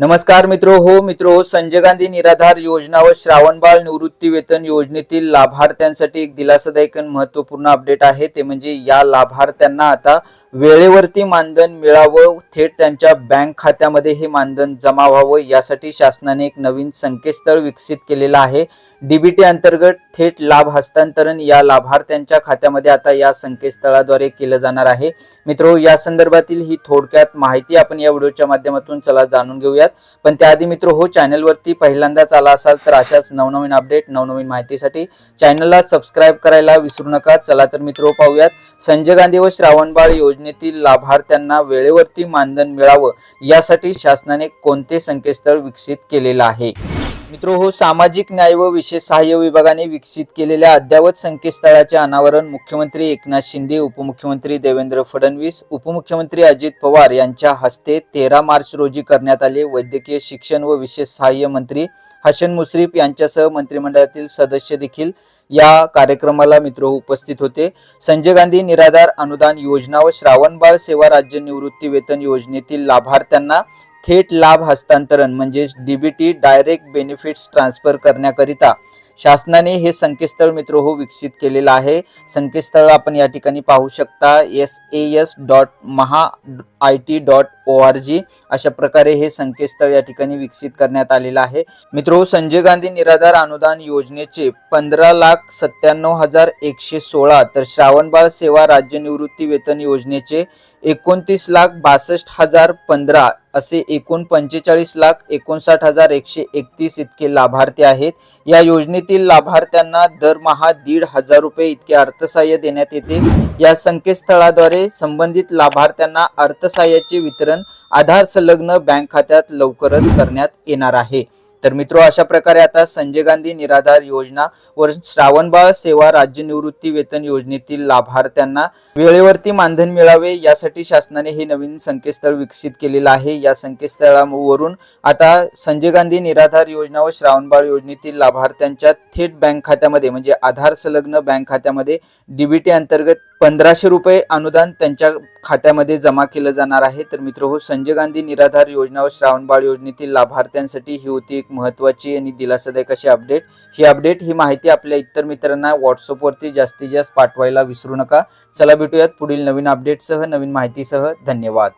नमस्कार मित्रो हो मित्रो संजय गांधी निराधार योजना व श्रावणबाळ निवृत्ती वेतन योजनेतील लाभार्थ्यांसाठी एक दिलासादायक आणि महत्त्वपूर्ण अपडेट आहे. ते म्हणजे या लाभार्थ्यांना आता वेळेवरती मानधन मिळावं थेट त्यांच्या बँक खात्यामध्ये हे मानधन जमा व्हावं यासाठी शासनाने एक नवीन संकेतस्थळ विकसित केलेलं आहे. डीबीटी अंतर्गत थेट लाभ हस्तांतरण या लाभार्थ्यांच्या खात्यामध्ये आता या संकेतस्थळाद्वारे केलं जाणार आहे. मित्रो या संदर्भातील ही थोडक्यात माहिती आपण या व्हिडिओच्या माध्यमातून चला जाणून घेऊयात. पण त्याआधी मित्र हो चॅनलवरती पहिल्यांदाच आला असाल तर अशाच नवनवीन अपडेट नवनवीन माहितीसाठी चॅनलला सबस्क्राईब करायला विसरू नका. चला तर मित्र पाहूयात. संजय गांधी व श्रावणबाळ योजनेतील लाभार्थ्यांना वेळेवरती मानधन मिळावं यासाठी शासनाने कोणते संकेतस्थळ विकसित केलेलं आहे? मित्र हो सामाजिक न्याय व विशेष सहाय्य विभागाने विकसित केलेल्या अद्ययावत संकेतस्थळाचे अनावरण मुख्यमंत्री एकनाथ शिंदे उपमुख्यमंत्री देवेंद्र फडणवीस उपमुख्यमंत्री अजित पवार यांच्या हस्ते तेरा मार्च रोजी करण्यात आले वैद्यकीय शिक्षण व विशेष सहाय्य मंत्री हसन मुश्रीफ यांच्यासह मंत्रिमंडळातील सदस्य देखील या कार्यक्रमाला मित्र उपस्थित होते. संजय गांधी निराधार अनुदान योजना व श्रावणबाळ सेवा राज्य निवृत्ती वेतन योजनेतील लाभार्थ्यांना थेट लाभ हस्तांतरण म्हणजेच डीबीटी डायरेक्ट बेनिफिट्स ट्रान्सफर करण्याकरिता शासनाने हे संकेतस्थळ मित्र हो विकसित केलेलं आहे. संकेतस्थळ आपण या ठिकाणी पाहू शकता. S A S dot Maha I T dot O R G अशा प्रकारे हे संकेतस्थळ या ठिकाणी विकसित करण्यात आलेलं आहे. मित्रो हो, संजय गांधी निराधार अनुदान योजनेचे पंधरा लाख सत्त्याण्णव हजार एकशे सोळा तर श्रावणबाळ सेवा राज्य निवृत्ती वेतन योजनेचे एकोणतीस लाख बासष्ट हजार पंधरा असे एकूण पंचेचाळीस लाख एकोणसाठ हजार एकशे एकतीस इतके लाभार्थी आहेत. या योजनेतील लाभार्थ्यांना दरमहा दीड हजार रुपये इतके अर्थसहाय्य देण्यात येते या संकेतस्थळाद्वारे संबंधित लाभार्थ्यांना अर्थसहाय्याचे वितरण आधार संलग्न बँक खात्यात लवकरच करण्यात येणार आहे. तर मित्रो अशा प्रकारे आता संजय गांधी निराधार योजना व श्रावणबाळ सेवा राज्य निवृत्ती वेतन योजनेतील लाभार्थ्यांना वेळेवरती मानधन मिळावे यासाठी शासनाने हे नवीन संकेतस्थळ विकसित केलेलं आहे. या संकेतस्थळावरून आता संजय गांधी निराधार योजना व श्रावणबाळ योजनेतील लाभार्थ्यांच्या थेट बँक खात्यामध्ये म्हणजे आधार संलग्न बँक खात्यामध्ये डीबीटी अंतर्गत पंधराशे रुपये अनुदान त्यांच्या खात्यामध्ये जमा केलं जाणार आहे. तर मित्र हो संजय गांधी निराधार योजना व श्रावणबाळ योजनेतील लाभार्थ्यांसाठी ही होती एक महत्वाची आणि दिलासादायक अशी अपडेट. ही अपडेट ही माहिती आपल्या इतर मित्रांना व्हॉट्सअपवरती जास्तीत जास्त पाठवायला विसरू नका. चला भेटूयात पुढील नवीन अपडेटसह नवीन माहितीसह. धन्यवाद.